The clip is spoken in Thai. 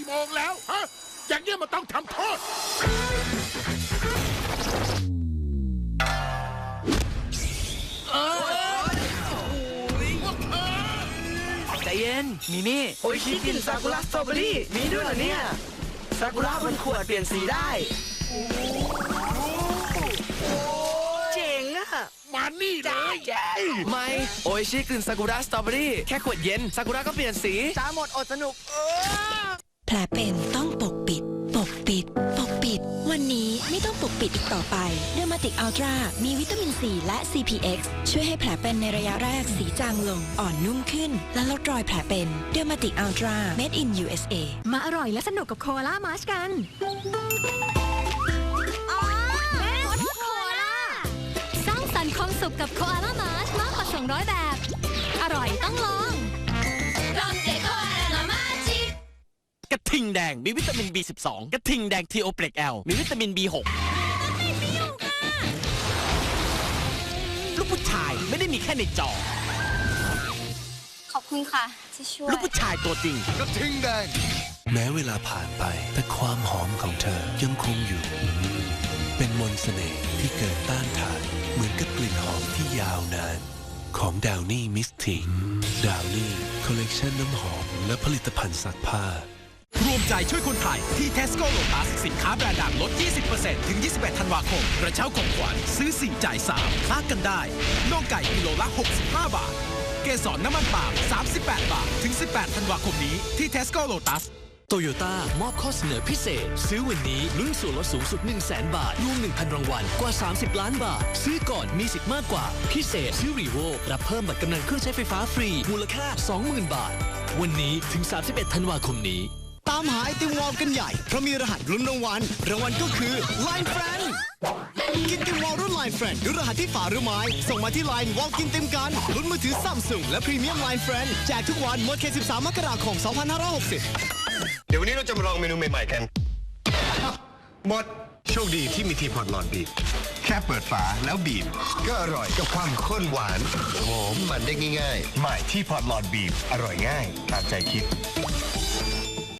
กี่โมงแล้วฮะอย่างเงี้ยมันต้องทำโทษใจเย็นมีมี่โอ้ยชิกินซากุระสตรอเบอรี่มีด้วยเหรอเนี่ยซากุระบนขวดเปลี่ยนสีได้เจ๋งอะมานี่เลยไม่โออิชิกลิ่นซากุระสตรอเบอรี่แค่ขวดเย็นซากุระก็เปลี่ยนสีตาหมดอดสนุก แผลเป็นต้องปกปิด ปกปิด ปกปิด วันนี้ไม่ต้องปกปิดอีกต่อไปเดอร์มาติกอัลตรามีวิตามินซีและ CPX ช่วยให้แผลเป็นในระยะแรกสีจางลง อ่อนนุ่มขึ้น และลดรอยแผลเป็นเดอร์มาติกอัลตรา made in USA มาอร่อยและสนุกกับโคอาล่ามาชกันสโคอาล่าสร้างสรรค์ความสุขกับโคอาล่ามาร์ชมากกว่า 200 แบบ อร่อยต้องลองลองเจ แดง มีวิตามิน B12 กระทิงแดงทีโอเปกแอลมีวิตามิน B6 ลูกผู้ชายไม่ได้มีแค่ในจอ ขอบคุณค่ะที่ช่วย ลูกผู้ชายตัวจริง กระทิงแดง แม้เวลาผ่านไป แต่ความหอมของเธอยังคงอยู่อืมเป็นมนต์เสน่ห์ที่เกินต้านทาน เหมือนกับกลิ่นหอมที่ยาวนานของดาวนี่มิสทีดาวนี่คอลเลกชันน้ำหอมและผลิตภัณฑ์ซักผ้า รวมใจช่วยคนไทยที่ Tesco Lotus สินค้าแบรนด์ดังลด 20%ถึง 21 ธันวาคม กระเช้าของขวัญซื้อ 4 จ่าย 3คลากันได้น่องไก่กิโลละ 65 บาท เกสรน้ำมันปาล์ม38 บาท ถึง 18 ธันวาคมนี้ที่ Tesco Lotus โตโยต้ามอบข้อเสนอพิเศษ ซื้อวันนี้ลุ้นส่วนลดสูงสุด 1 0 0 0 0 0 บาท รวม 1,000 รางวัล กว่า 30 ล้านบาท ซื้อก่อนมีสิทธิ์มากกว่า พิเศษ ซื้อรีโวรับเพิ่มบัตรกำนันเครื่องใช้ไฟฟ้าฟรี มูลค่า 20,000 บาท วันนี้ถึง 31 ธันวาคมนี้ ตามหาไอติมวอลกันใหญ่ เพราะมีรหัสลุ้นรางวัล รางวัลก็คือ Line Friend กินติมวอลรุ่น Line Friend ด้วยรหัสที่ฝาหรือไม้ ส่งมาที่ Line วอลกินติมกันลุ้นมือถือซัมซุงและพรีเมียม Line Friend แจกทุกวันหมดเขต13มกราคม2560 เดี๋ยววันนี้เราจะมาลองเมนูใหม่ๆกัน หมด โชคดีที่มีทีพอตหลอดบีบแค่เปิดฝาแล้วบีบ ก็อร่อยกับความข้นหวานหอมมันได้ง่ายๆ ใหม่ที่พอตหลอดบีบอร่อยง่ายตามใจคิด